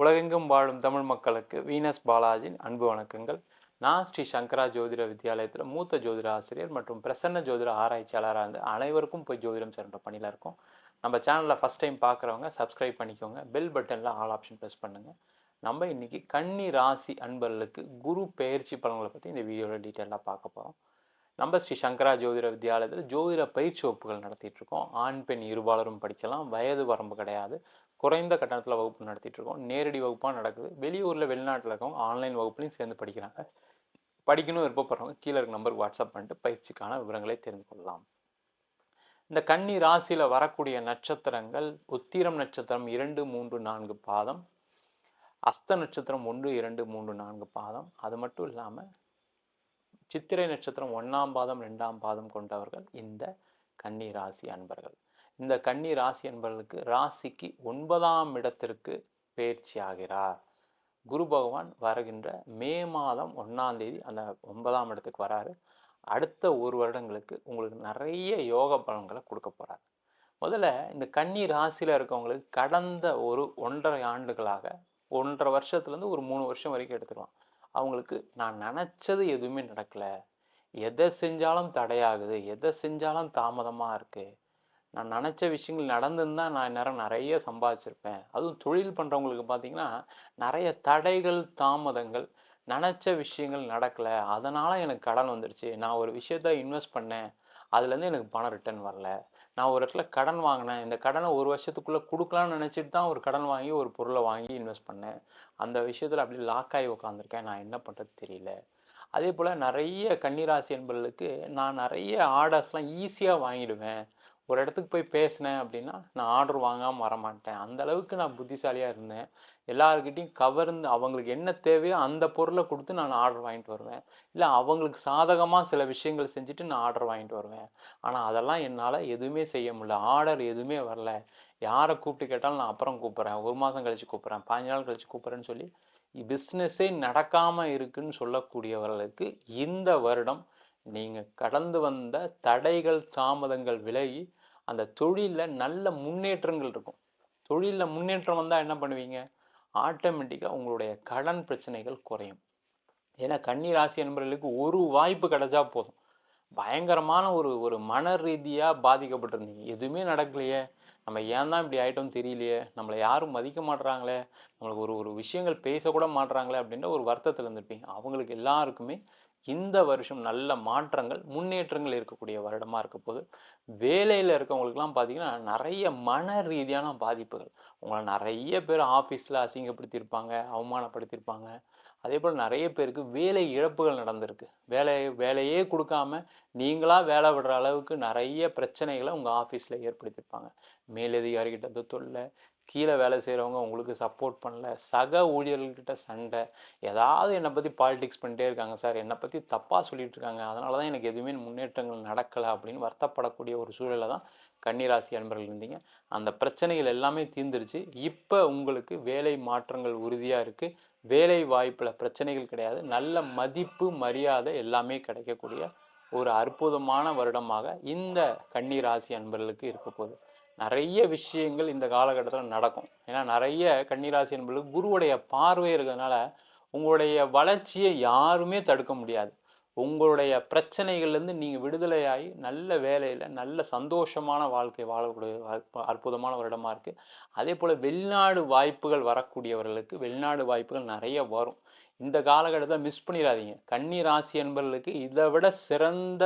உலகெங்கும் வாழும் தமிழ் மக்களுக்கு வீனஸ் பாலாஜியின் அன்பு வணக்கங்கள். நான் ஸ்ரீ சங்கரா ஜோதிட வித்யாலயத்தில் மூத்த ஜோதிட ஆசிரியர் மற்றும் பிரசன்ன ஜோதிட ஆராய்ச்சியாளராக இருந்து அனைவருக்கும் போய் ஜோதிடம் சேர்ந்த பணியில் இருக்கும். நம்ம சேனலில் ஃபஸ்ட் டைம் பார்க்குறவங்க சப்ஸ்கிரைப் பண்ணிக்கோங்க. பெல் பட்டனில் ஆல் ஆப்ஷன் ப்ரெஸ் பண்ணுங்கள் நம்ம இன்றைக்கி கன்னி ராசி அன்பர்களுக்கு குரு பயிற்சி பலன்களை பற்றி இந்த வீடியோவில் டீட்டெயிலாக பார்க்க போகிறோம் நம்ம ஸ்ரீ சங்கரா ஜோதிட வித்யாலயத்தில் ஜோதிட பயிற்சி வகுப்புகள் நடத்திட்டு இருக்கோம். ஆண் பெண் இருபாலரும் படிக்கலாம். வயது வரம்பு கிடையாது. குறைந்த கட்டணத்தில் வகுப்பு நடத்திட்டு இருக்கோம் நேரடி வகுப்பாக நடக்குது. வெளியூரில் வெளிநாட்டில் இருக்கவங்க ஆன்லைன் வகுப்புலையும் சேர்ந்து படிக்கிறாங்க. படிக்கணும் விருப்பப்படுறவங்க கீழே இருக்க நம்பருக்கு வாட்ஸ்அப் பண்ணிட்டு பயிற்சிக்கான விவரங்களை தெரிந்து கொள்ளலாம். இந்த கன்னி ராசியில் வரக்கூடிய நட்சத்திரங்கள் உத்திரம் நட்சத்திரம் இரண்டு மூன்று நான்கு பாதம் அஸ்த நட்சத்திரம் ஒன்று இரண்டு மூன்று நான்கு பாதம். அது மட்டும் இல்லாமல் சித்திரை நட்சத்திரம் ஒன்றாம் பாதம் ரெண்டாம் பாதம் கொண்டவர்கள் இந்த கன்னி ராசி அன்பர்கள். இந்த கன்னி ராசி என்பவர்களுக்கு ராசிக்கு ஒன்பதாம் இடத்திற்கு பயிற்சி ஆகிறார். குரு பகவான் வருகின்ற மே மாதம் ஒன்றாம் தேதி அந்த ஒன்பதாம் இடத்துக்கு வராரு. அடுத்த ஒரு வருடங்களுக்கு உங்களுக்கு நிறைய யோக பலன்களை கொடுக்க போகிறார் முதல்ல இந்த கன்னி ராசியில் இருக்கவங்களுக்கு கடந்த ஒரு ஒன்றரை ஆண்டுகளாக ஒன்றரை வருஷத்துலேருந்து ஒரு மூணு வருஷம் வரைக்கும் எடுத்துக்கலாம். அவங்களுக்கு நான் நினச்சது எதுவுமே நடக்கலை. எதை செஞ்சாலும் தடையாகுது எதை செஞ்சாலும் தாமதமாக இருக்குது நான் நினச்ச விஷயங்கள் நடந்திருந்தா நான் நேரம் நிறைய சம்பாதிச்சிருப்பேன். அதுவும் தொழில் பண்ணுறவங்களுக்கு பார்த்தீங்கன்னா நிறைய தடைகள் தாமதங்கள் நினச்ச விஷயங்கள் நடக்கலை. அதனால் எனக்கு கடன் வந்துடுச்சு நான் ஒரு விஷயத்த இன்வெஸ்ட் பண்ணேன். அதுலேருந்து எனக்கு பணம் ரிட்டர்ன் வரல. நான் ஒரு இடத்துல கடன் வாங்கினேன். இந்த கடனை ஒரு வருஷத்துக்குள்ளே கொடுக்கலான்னு நினச்சிட்டு தான் ஒரு கடன் வாங்கி ஒரு பொருளை வாங்கி இன்வெஸ்ட் பண்ணேன். அந்த விஷயத்தில் அப்படி லாக் ஆகி உட்காந்துருக்கேன் நான் என்ன பண்ணுறது தெரியல. அதே போல் நிறைய கன்னிராசி என்பர்களுக்கு நான் நிறைய ஆர்டர்ஸ்லாம் ஈஸியாக வாங்கிடுவேன். ஒரு இடத்துக்கு போய் பேசினேன் அப்படின்னா நான் ஆர்டர் வாங்காமல் வரமாட்டேன். அந்த அளவுக்கு நான் புத்திசாலியாக இருந்தேன். எல்லாருக்கிட்டையும் கவர்ந்து அவங்களுக்கு என்ன தேவையோ அந்த பொருளை கொடுத்து நான் ஆர்டர் வாங்கிட்டு வருவேன். இல்லை அவங்களுக்கு சாதகமாக சில விஷயங்கள் செஞ்சுட்டு நான் ஆர்டர் வாங்கிட்டு வருவேன். ஆனால் அதெல்லாம் என்னால் எதுவுமே செய்ய முடியல. ஆர்டர் எதுவுமே வரல. யாரை கூப்பிட்டு கேட்டாலும் நான் அப்புறம் கூப்பிட்றேன். ஒரு மாதம் கழித்து கூப்பிட்றேன். பாஞ்சு நாள் கழித்து கூப்பிட்றேன்னு சொல்லி பிஸ்னஸே நடக்காமல் இருக்குன்னு சொல்லக்கூடியவர்களுக்கு இந்த வருடம் நீங்கள் கடந்து வந்த தடைகள் தாமதங்கள் விலகி அந்த தொழிலில் நல்ல முன்னேற்றங்கள் இருக்கும். தொழிலில் முன்னேற்றம் வந்தால் என்ன பண்ணுவீங்க? ஆட்டோமேட்டிக்காக உங்களுடைய கடன் பிரச்சனைகள் குறையும். ஏன்னா கன்னி ராசி என்பவர்களுக்கு ஒரு வாய்ப்பு கிடைச்சா போதும். பயங்கரமான ஒரு ஒரு மன ரீதியாக பாதிக்கப்பட்டிருந்தீங்க. எதுவுமே நடக்கலையே. நம்ம ஏன் தான் இப்படி ஆகிட்டோம் தெரியலையே. நம்மளை யாரும் மதிக்க மாட்டுறாங்களே நம்மளுக்கு ஒரு ஒரு விஷயங்கள் பேசக்கூட மாட்டுறாங்களே அப்படின்ற ஒரு வருத்தத்தில் இருந்திருப்பீங்க. அவங்களுக்கு எல்லாருக்குமே இந்த வருஷம் நல்ல மாற்றங்கள் முன்னேற்றங்கள் இருக்கக்கூடிய வருடமாக இருக்க போது வேலையில் இருக்கவங்களுக்குலாம் பார்த்தீங்கன்னா நிறைய மன ரீதியான பாதிப்புகள். உங்களை நிறைய பேர் ஆஃபீஸில் அசிங்கப்படுத்தியிருப்பாங்க அவமானப்படுத்தியிருப்பாங்க. அதே போல் நிறைய பேருக்கு வேலை இழப்புகள் நடந்திருக்கு. வேலை வேலையே கொடுக்காம நீங்களாக வேலை விடுற அளவுக்கு நிறைய பிரச்சனைகளை உங்கள் ஆஃபீஸில் ஏற்படுத்தியிருப்பாங்க. மேலதிகாரிகிட்ட தொல்லை கீழே வேலை செய்கிறவங்க உங்களுக்கு சப்போர்ட் பண்ணல சக ஊழியர்கள்கிட்ட சண்டை ஏதாவது என்னை பற்றி பாலிடிக்ஸ் பண்ணிட்டே இருக்காங்க சார் என்னை பற்றி தப்பாக சொல்லிட்டு இருக்காங்க. அதனால தான் எனக்கு எதுவுமே முன்னேற்றங்கள் நடக்கலை அப்படின்னு வருத்தப்படக்கூடிய ஒரு சூழலை தான் கன்னிராசி அன்பர்கள் இருந்தீங்க. அந்த பிரச்சனைகள் எல்லாமே தீர்ந்துருச்சு. இப்போ உங்களுக்கு வேலை மாற்றங்கள் உறுதியாக இருக்குது வேலை வாய்ப்பில் பிரச்சனைகள் கிடையாது. நல்ல மதிப்பு மரியாதை எல்லாமே கிடைக்கக்கூடிய ஒரு அற்புதமான வருடமாக இந்த கன்னிராசி அன்பர்களுக்கு இருக்க போகுது. நிறைய விஷயங்கள் இந்த காலகட்டத்தில் நடக்கும். ஏன்னா நிறைய கன்னிராசி என்பது குருவுடைய பார்வை இருக்கிறதுனால உங்களுடைய வளர்ச்சியை யாருமே தடுக்க முடியாது. உங்களுடைய பிரச்சனைகள்லேருந்து நீங்கள் விடுதலையாகி நல்ல வேலையில் நல்ல சந்தோஷமான வாழ்க்கை வாழக்கூடிய அற்புதமான ஒரு இடமா இருக்குது அதே போல் வெளிநாடு வாய்ப்புகள் வரக்கூடியவர்களுக்கு வெளிநாடு வாய்ப்புகள் நிறைய வரும். இந்த காலகட்டத்தில் மிஸ் பண்ணிடாதீங்க. கன்னி ராசி என்பவர்களுக்கு இதை விட சிறந்த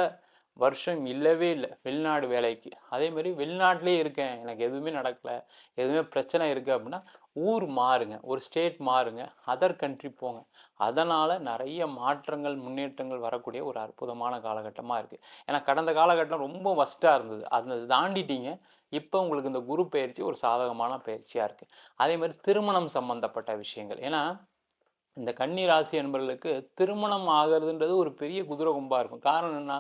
வருஷம் இல்லவே இல்லை. வெளிநாடு வேலைக்கு. அதே மாதிரி வெளிநாட்டிலே இருக்கேன். எனக்கு எதுவுமே நடக்கலை. எதுவுமே பிரச்சனை இருக்குது அப்படின்னா ஊர் மாறுங்க. ஒரு ஸ்டேட் மாறுங்க. அதர் கண்ட்ரி போங்க. அதனால் நிறைய மாற்றங்கள் முன்னேற்றங்கள் வரக்கூடிய ஒரு அற்புதமான காலகட்டமாக இருக்குது ஏன்னா கடந்த காலகட்டம் ரொம்ப வஸ்ட்டாக இருந்தது. அதை தாண்டிட்டீங்க. இப்போ உங்களுக்கு இந்த குரு பயிற்சி ஒரு சாதகமான பயிற்சியாக இருக்குது அதே மாதிரி திருமணம் சம்மந்தப்பட்ட விஷயங்கள். ஏன்னா இந்த கன்னி ராசி என்பவர்களுக்கு திருமணம் ஆகிறதுன்றது ஒரு பெரிய குதிரை கும்பாக இருக்கும். காரணம் என்ன?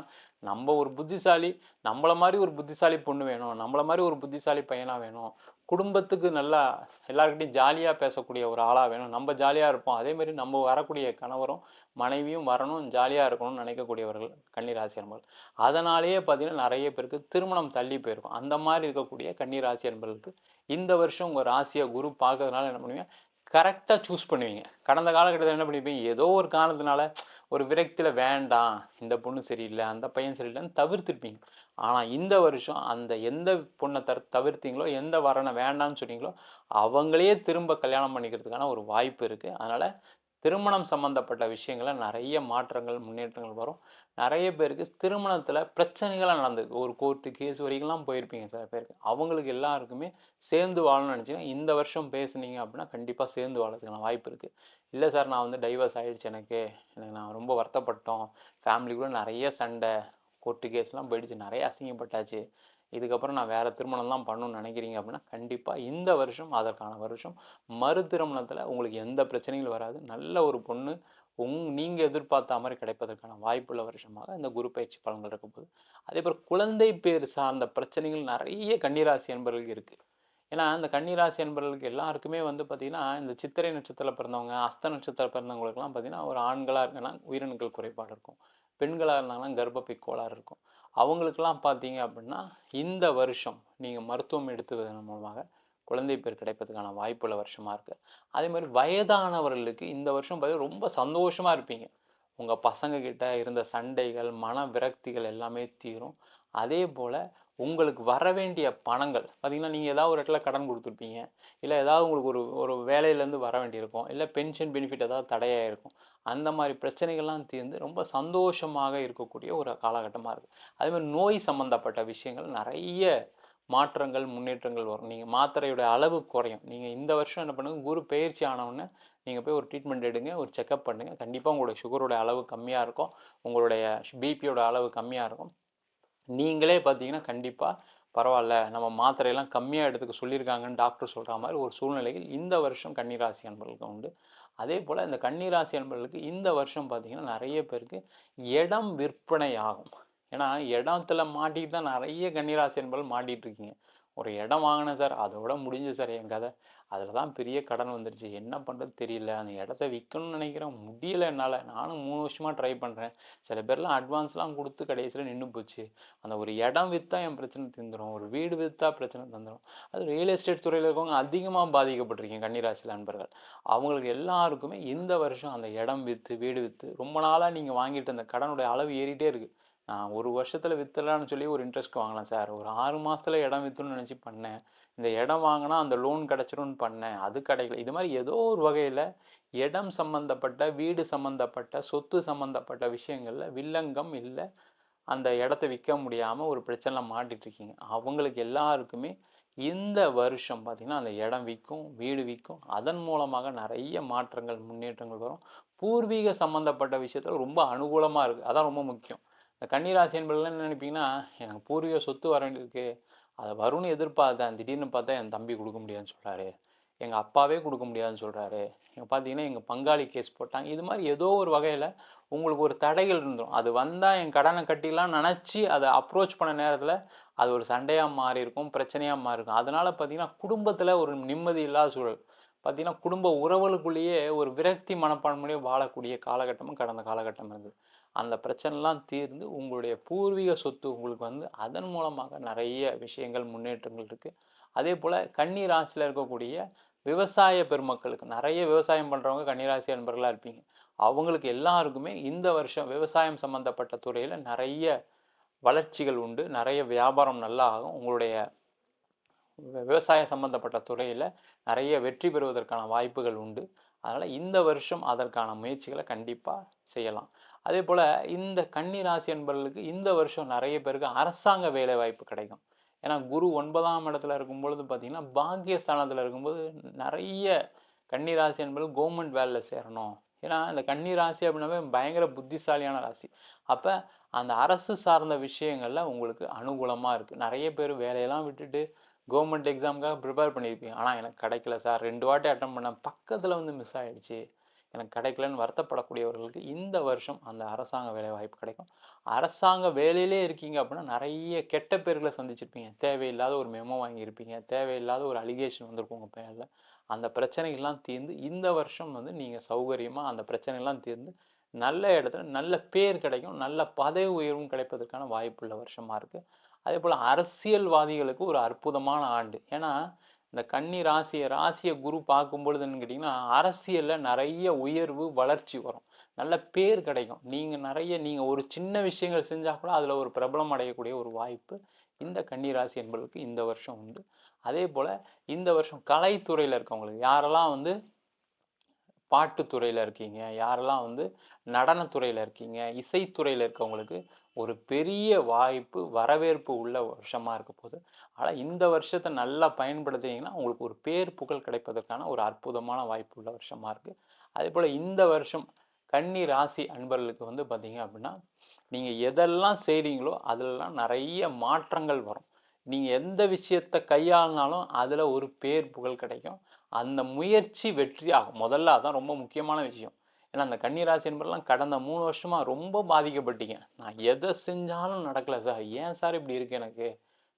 நம்ம ஒரு புத்திசாலி நம்மளை மாதிரி ஒரு புத்திசாலி பொண்ணு வேணும் நம்மளை மாதிரி ஒரு புத்திசாலி பையனாக வேணும் குடும்பத்துக்கு நல்லா எல்லாருக்கிட்டையும் ஜாலியாக பேசக்கூடிய ஒரு ஆளாக வேணும் நம்ம ஜாலியாக இருப்போம். அதேமாரி நம்ம வரக்கூடிய கணவரும் மனைவியும் வரணும் ஜாலியாக இருக்கணும்னு நினைக்கக்கூடியவர்கள் கன்னிராசி என்பர்கள் அதனாலேயே பார்த்திங்கன்னா நிறைய பேருக்கு திருமணம் தள்ளி போயிருக்கும். அந்த மாதிரி இருக்கக்கூடிய கன்னிராசி என்பர்களுக்கு இந்த வருஷம் உங்கள் ராசியை குரு பார்க்கறதுனால என்ன பண்ணுவீங்க? கரெக்டாக சூஸ் பண்ணுவீங்க. கடந்த காலகட்டத்தில் என்ன பண்ணிப்பீங்க? ஏதோ ஒரு காரணத்தினால ஒரு விரக்தியில் வேண்டாம் இந்த பொண்ணு சரியில்லை அந்த பையன் சரியில்லைன்னு தவிர்த்துருப்பீங்க. ஆனால் இந்த வருஷம் அந்த எந்த பொண்ணை தர தவிர்த்தீங்களோ எந்த வரனை வேண்டாம்னு சொன்னீங்களோ அவங்களே திரும்ப கல்யாணம் பண்ணிக்கிறதுக்கான ஒரு வாய்ப்பு இருக்குது அதனால் திருமணம் சம்மந்தப்பட்ட விஷயங்களில் நிறைய மாற்றங்கள் முன்னேற்றங்கள் வரும். நிறைய பேருக்கு திருமணத்தில் பிரச்சனைகளாக நடந்தது ஒரு கோர்ட்டு கேஸ் வரைக்கும்லாம் போயிருப்பீங்க சில பேருக்கு. அவங்களுக்கு எல்லாருக்குமே சேர்ந்து வாழணும்னு நினச்சிங்கன்னா இந்த வருஷம் பேசுனீங்க அப்படின்னா கண்டிப்பாக சேர்ந்து வாழறதுக்கான வாய்ப்பு இருக்குது இல்லை சார் நான் வந்து டைவர்ஸ் ஆகிடுச்சு எனக்கு. எனக்கு நான் ரொம்ப வருத்தப்பட்டோம். ஃபேமிலிக்குள்ளே நிறைய சண்டை கோர்ட்டு கேஸ்லாம் போயிடுச்சு. நிறைய அசிங்கப்பட்டாச்சு. இதுக்கப்புறம் நான் வேறு திருமணம் தான் பண்ணணும்னு நினைக்கிறீங்க அப்படின்னா கண்டிப்பாக இந்த வருஷம் அதற்கான வருஷம் மறு திருமணத்தில் உங்களுக்கு எந்த பிரச்சனைகளும் வராது. நல்ல ஒரு பொண்ணு உங் நீங்கள் எதிர்பார்த்த மாதிரி கிடைப்பதற்கான வாய்ப்புள்ள வருஷமாக இந்த குரு பயிற்சி பலன்கள் இருக்க போகுது அதே போல் குழந்தை பேர் சார்ந்த பிரச்சனைகள் நிறைய கன்னிராசி என்பவர்களுக்கு இருக்குது ஏன்னா இந்த கன்னிராசி என்பவர்களுக்கு எல்லாருக்குமே வந்து பார்த்திங்கன்னா இந்த சித்திரை நட்சத்திரத்தில் பிறந்தவங்க அஸ்த நட்சத்திரம் பிறந்தவங்களுக்குலாம் பார்த்திங்கன்னா ஒரு ஆண்களாக இருக்குன்னா உயிரணுக்கள் குறைபாடு இருக்கும். பெண்களாக இருந்தாங்கன்னா கர்ப்பப்பை கோளாறு இருக்கும். அவங்களுக்கெல்லாம் பார்த்தீங்க அப்படின்னா இந்த வருஷம் நீங்கள் மருத்துவம் எடுத்துவதன் மூலமாக குழந்தை பேர் கிடைப்பதுக்கான வாய்ப்புள்ள வருஷமாக இருக்குது அதே மாதிரி வயதானவர்களுக்கு இந்த வருஷம் பார்த்தீங்கன்னா ரொம்ப சந்தோஷமாக இருப்பீங்க. உங்கள் பசங்கக்கிட்ட இருந்த சண்டைகள் மன விரக்திகள் எல்லாமே தீரும். அதே போல் உங்களுக்கு வர வேண்டிய பணங்கள் பார்த்திங்கன்னா நீங்கள் ஏதாவது ஒரு இடத்துல கடன் கொடுத்துருப்பீங்க. இல்லை ஏதாவது உங்களுக்கு ஒரு ஒரு வேலையிலேருந்து வர வேண்டியிருக்கும். இல்லை பென்ஷன் பெனிஃபிட் ஏதாவது தடையாக இருக்கும். அந்த மாதிரி பிரச்சனைகள்லாம் தீர்ந்து ரொம்ப சந்தோஷமாக இருக்கக்கூடிய ஒரு காலகட்டமாக இருக்குது அதேமாதிரி நோய் சம்மந்தப்பட்ட விஷயங்கள் நிறைய மாற்றங்கள் முன்னேற்றங்கள் வரும். நீங்கள் மாத்திரையோட அளவு குறையும். நீங்கள் இந்த வருஷம் என்ன பண்ணுங்கள் குரு பயிற்சி ஆனவுடனே நீங்கள் போய் ஒரு ட்ரீட்மெண்ட் எடுங்க ஒரு செக்கப் பண்ணுங்கள் கண்டிப்பாக உங்களுடைய சுகரோட அளவு கம்மியாக இருக்கும். உங்களுடைய பிபியோட அளவு கம்மியாக இருக்கும். நீங்களே பார்த்தீங்கன்னா கண்டிப்பாக பரவாயில்ல. நம்ம மாத்திரையெல்லாம் கம்மியாக எடுத்துக்க சொல்லியிருக்காங்கன்னு டாக்டர் சொல்கிற மாதிரி ஒரு சூழ்நிலையில் இந்த வருஷம் கன்னிராசி அன்பர்களுக்கு உண்டு. அதே போல் இந்த கன்னிராசி அன்பர்களுக்கு இந்த வருஷம் பார்த்திங்கன்னா நிறைய பேருக்கு இடம் விற்பனை ஆகும். ஏன்னா இடத்துல மாட்டிட்டு தான் நிறைய கன்னிராசி அன்பர்கள் மாட்டிகிட்டு இருக்கீங்க. ஒரு இடம் வாங்கினேன் சார். அதோட முடிஞ்சு சார் என் கதை. அதில் தான் பெரிய கடன் வந்துருச்சு. என்ன பண்ணுறது தெரியல. அந்த இடத்த விற்கணும்னு நினைக்கிறேன். முடியலை என்னால். நானும் மூணு வருஷமாக ட்ரை பண்ணுறேன் சில பேர்லாம் அட்வான்ஸ்லாம் கொடுத்து கடைசியில் நின்று போச்சு. அந்த ஒரு இடம் விற்றா என் பிரச்சனை தந்துடும் ஒரு வீடு விற்றா பிரச்சனை தந்துடும் அது ரியல் எஸ்டேட் துறையில் இருக்கவங்க அதிகமாக பாதிக்கப்பட்டிருக்கீங்க கன்னிராசியில் நண்பர்கள் அவங்களுக்கு எல்லாருக்குமே இந்த வருஷம் அந்த இடம் விற்று வீடு விற்று ரொம்ப நாளாக நீங்கள் வாங்கிட்டு அந்த கடனுடைய அளவு ஏறிட்டே இருக்குது ஒரு வருஷத்தில் விற்றுலான்னு சொல்லி ஒரு இன்ட்ரெஸ்ட் வாங்கலாம் சார். ஒரு ஆறு மாதத்தில் இடம் விற்றுன்னு நினச்சி பண்ணேன். இந்த இடம் வாங்கினா அந்த லோன் கிடச்சிரும்னு பண்ணேன். அது கிடைக்கல. இது மாதிரி ஏதோ ஒரு வகையில் இடம் சம்மந்தப்பட்ட வீடு சம்மந்தப்பட்ட சொத்து சம்மந்தப்பட்ட விஷயங்களில் வில்லங்கம் இல்லை அந்த இடத்த விற்க முடியாமல் ஒரு பிரச்சனை மாட்டிகிட்ருக்கீங்க அவங்களுக்கு எல்லாருக்குமே இந்த வருஷம் பார்த்திங்கன்னா அந்த இடம் விற்கும் வீடு விற்கும் அதன் மூலமாக நிறைய மாற்றங்கள் முன்னேற்றங்கள் வரும். பூர்வீக சம்மந்தப்பட்ட விஷயத்தில் ரொம்ப அனுகூலமாக இருக்குது அதான் ரொம்ப முக்கியம். இந்த கன்னிராசி என்பதெல்லாம் என்ன நினைப்பீங்கன்னா எனக்கு பூர்வீக சொத்து வர வேண்டியிருக்கு. அதை வரும்னு எதிர்பார்த்தேன். திடீர்னு பார்த்தா என் தம்பி கொடுக்க முடியாதுன்னு சொல்கிறாரு எங்கள் அப்பாவே கொடுக்க முடியாதுன்னு சொல்கிறாரு இங்கே பார்த்தீங்கன்னா எங்கள் பங்காளி கேஸ் போட்டாங்க. இது மாதிரி ஏதோ ஒரு வகையில் உங்களுக்கு ஒரு தடைகள் இருந்துடும் அது வந்தால் என் கடனை கட்டிலாம் நினச்சி அதை அப்ரோச் பண்ண நேரத்தில் அது ஒரு சண்டையாக மாறி இருக்கும் பிரச்சனையாக மாறி இருக்கும் அதனால் பார்த்தீங்கன்னா குடும்பத்தில் ஒரு நிம்மதி இல்லாத சூழல். பார்த்தீங்கன்னா குடும்ப உறவுகளுக்குள்ளேயே ஒரு விரக்தி மனப்பான்மையிலேயே வாழக்கூடிய காலகட்டமும் கடந்த காலகட்டம் இருந்தது. அந்த பிரச்சனைலாம் தீர்ந்து உங்களுடைய பூர்வீக சொத்து உங்களுக்கு வந்து அதன் மூலமாக நிறைய விஷயங்கள் முன்னேற்றங்கள் இருக்குது அதே போல் கன்னி ராசியில் இருக்கக்கூடிய விவசாய பெருமக்களுக்கு நிறைய விவசாயம் பண்ணுறவங்க கன்னிராசி அன்பர்களாக இருப்பீங்க. அவங்களுக்கு எல்லாருக்குமே இந்த வருஷம் விவசாயம் சம்மந்தப்பட்ட துறையில் நிறைய வளர்ச்சிகள் உண்டு. நிறைய வியாபாரம் நல்லா ஆகும். உங்களுடைய விவசாயம் சம்மந்தப்பட்ட துறையில் நிறைய வெற்றி பெறுவதற்கான வாய்ப்புகள் உண்டு. அதனால் இந்த வருஷம் அதற்கான முயற்சிகளை கண்டிப்பாக செய்யலாம். அதே போல் இந்த கன்னி ராசி என்பவர்களுக்கு இந்த வருஷம் நிறைய பேருக்கு அரசாங்க வேலை வாய்ப்பு கிடைக்கும். ஏன்னா குரு ஒன்பதாம் இடத்துல இருக்கும் பொழுது பார்த்திங்கன்னா பாக்கியஸ்தானத்தில் இருக்கும்போது நிறைய கன்னி ராசி என்பது கவர்மெண்ட் வேலையில் சேரணும். ஏன்னா இந்த கன்னி ராசி அப்படின்னாவே பயங்கர புத்திசாலியான ராசி. அப்போ அந்த அரசு சார்ந்த விஷயங்களில் உங்களுக்கு அனுகூலமாக இருக்குது நிறைய பேர் வேலையெல்லாம் விட்டுட்டு கவர்மெண்ட் எக்ஸாமுக்காக ப்ரிப்பேர் பண்ணியிருப்பீங்க ஆனால் எனக்கு கிடைக்கல சார் ரெண்டு வாட்டி அட்டன் பண்ணேன். பக்கத்தில் வந்து மிஸ் ஆகிடுச்சு எனக்கு கிடைக்கலன்னு வருத்தப்படக்கூடியவர்களுக்கு இந்த வருஷம் அந்த அரசாங்க வேலை வாய்ப்பு கிடைக்கும். அரசாங்க வேலையிலே இருக்கீங்க அப்படின்னா நிறைய கெட்ட பேர்களை சந்திச்சிருப்பீங்க. தேவையில்லாத ஒரு மெமோ வாங்கியிருப்பீங்க. தேவையில்லாத ஒரு அலிகேஷன் வந்திருக்கும் உங்கள் பேரில். அந்த பிரச்சனைகள்லாம் தீர்ந்து இந்த வருஷம் வந்து நீங்கள் சௌகரியமாக அந்த பிரச்சனைகள்லாம் தீர்ந்து நல்ல இடத்துல நல்ல பேர் கிடைக்கும். நல்ல பதவி உயர்வும் கிடைப்பதற்கான வாய்ப்புள்ள வருஷமாக இருக்குது அதே போல் அரசியல்வாதிகளுக்கு ஒரு அற்புதமான ஆண்டு. ஏன்னா இந்த கன்னி ராசியை ராசியை குரு பார்க்கும் பொழுதுன்னு கேட்டிங்கன்னா அரசியலில் நிறைய உயர்வு வளர்ச்சி வரும். நல்ல பேர் கிடைக்கும். நீங்கள் நிறைய நீங்கள் ஒரு சின்ன விஷயங்கள் செஞ்சால் கூட அதில் ஒரு பிரபலம் அடையக்கூடிய ஒரு வாய்ப்பு இந்த கன்னிராசி என்பதற்கு இந்த வருஷம் உண்டு. அதே போல் இந்த வருஷம் கலைத்துறையில் இருக்கவங்களுக்கு யாரெல்லாம் வந்து பாட்டுத்துறையில் இருக்கீங்க. யாரெல்லாம் வந்து நடனத்துறையில் இருக்கீங்க இசைத்துறையில் இருக்கவங்களுக்கு ஒரு பெரிய வாய்ப்பு வரவேற்பு உள்ள வருஷமாக இருக்க போது ஆனால் இந்த வருஷத்தை நல்லா பயன்படுத்திங்கன்னா உங்களுக்கு ஒரு பேர் புகழ் கிடைப்பதற்கான ஒரு அற்புதமான வாய்ப்பு உள்ள வருஷமாக இருக்குது அதே போல் இந்த வருஷம் கன்னி ராசி அன்பர்களுக்கு வந்து பார்த்தீங்க அப்படின்னா நீங்கள் எதெல்லாம் செய்கிறீங்களோ அதிலெல்லாம் நிறைய மாற்றங்கள் வரும். நீங்கள் எந்த விஷயத்தை கையாளினாலும் அதில் ஒரு பேர் புகழ் கிடைக்கும். அந்த முயற்சி வெற்றி ஆகும் முதல்ல அதான் ரொம்ப முக்கியமான விஷயம். ஏன்னா அந்த கன்னிராசி என்பதெல்லாம் கடந்த மூணு வருஷமாக ரொம்ப பாதிக்கப்பட்டீங்க. நான் எதை செஞ்சாலும் நடக்கலை சார். ஏன் சார் இப்படி இருக்கு எனக்கு?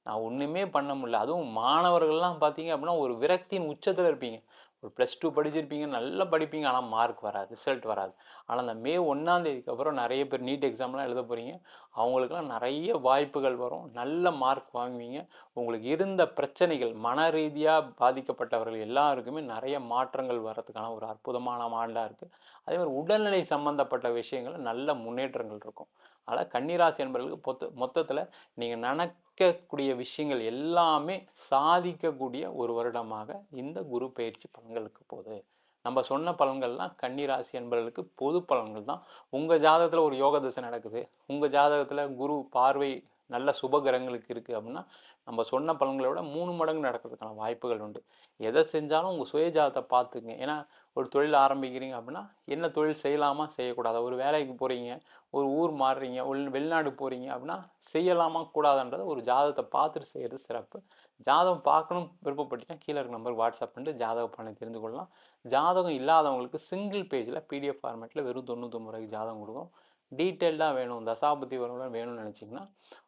நான் ஒன்றுமே பண்ண முடியல. அதுவும் மாணவர்கள்லாம் பார்த்தீங்க அப்படின்னா ஒரு விரக்தியின் உச்சத்தில் இருப்பீங்க. ஒரு ப்ளஸ் டூ படிச்சிருப்பீங்க நல்லா படிப்பீங்க ஆனால் மார்க் வராது ரிசல்ட் வராது. ஆனால் அந்த மே ஒன்றாந்தேதிக்கு அப்புறம் நிறைய பேர் நீட் எக்ஸாம்லாம் எழுத போகிறீங்க அவங்களுக்குலாம் நிறைய வாய்ப்புகள் வரும். நல்ல மார்க் வாங்குவீங்க. உங்களுக்கு இருந்த பிரச்சனைகள் மன ரீதியாக பாதிக்கப்பட்டவர்கள் எல்லாருக்குமே நிறைய மாற்றங்கள் வர்றதுக்கான ஒரு அற்புதமான ஆண்டாக இருக்குது அதே மாதிரி உடல்நிலை சம்மந்தப்பட்ட விஷயங்கள் நல்ல முன்னேற்றங்கள் இருக்கும். அதனால் கன்னிராசி என்பவர்களுக்கு மொத்த மொத்தத்தில் நீங்கள் நினைக்கக்கூடிய விஷயங்கள் எல்லாமே சாதிக்கக்கூடிய ஒரு வருடமாக இந்த குரு பயிற்சி பலன்களுக்கு போகுது நம்ம சொன்ன பலன்கள்லாம் கன்னிராசி என்பவர்களுக்கு பொது பலன்கள் தான். உங்கள் ஜாதகத்தில் ஒரு யோக தசை நடக்குது. உங்கள் ஜாதகத்தில் குரு பார்வை நல்ல சுபகிரகங்களுக்கு இருக்குது அப்படின்னா நம்ம சொன்ன பலன்களை விட மூணு மடங்கு நடக்கிறதுக்கான வாய்ப்புகள் உண்டு. எதை செஞ்சாலும் உங்கள் சுயஜாதத்தை பார்த்துங்க ஏன்னா ஒரு தொழில் ஆரம்பிக்கிறீங்க அப்படின்னா என்ன தொழில் செய்யலாமா? செய்யக்கூடாது? ஒரு வேலைக்கு போகிறீங்க ஒரு ஊர் மாறுறீங்க உள் வெளிநாடு போகிறீங்க அப்படின்னா செய்யலாமா? கூடாதுன்றதை ஒரு ஜாதகத்தை பார்த்துட்டு செய்கிறது சிறப்பு. ஜாதகம் பார்க்கணும் விருப்பப்பட்டீங்கன்னா கீழே இருக்க நம்பருக்கு வாட்ஸ்அப் பண்ணிட்டு ஜாதக பண்ணி தெரிந்து கொள்ளலாம். ஜாதகம் இல்லாதவங்களுக்கு சிங்கிள் பேஜில் பிடிஎஃப் ஃபார்மேட்டில் வெறும் தொண்ணூத்தொம்பது ரூபாய்க்கு ஜாதகம் கொடுக்கும். டீட்டெயில்டாக வேணும் தசாபதி வரலாம் வேணும்னு நினச்சிங்கன்னா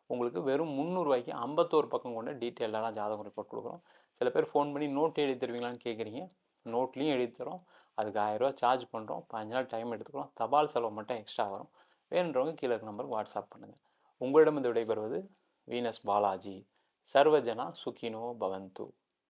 உங்களுக்கு வெறும் முந்நூறுரூவாய்க்கு ஐம்பத்தோரு பக்கம் கொண்ட டீட்டெயிலாக ஜாதகம் ரிப்போர்ட் கொடுக்குறோம். சில பேர் ஃபோன் பண்ணி நோட் எழுதி தருவீங்களான்னு கேட்குறீங்க நோட்லேயும் எழுதி தரோம் அதுக்கு ஆயிரரூவா சார்ஜ் பண்ணுறோம் பதினஞ்சு நாள் டைம் எடுத்துக்கிறோம் தபால் செலவு மட்டும் எக்ஸ்ட்ரா வரும். வேணுன்றவங்க கீழே நம்பருக்கு வாட்ஸ்அப் பண்ணுங்கள் உங்களிடம் இந்த விடைபெறுவது வீனஸ் பாலாஜி. ಸರ್ವಜನ ಸುಖಿನೋ ಭವಂತು.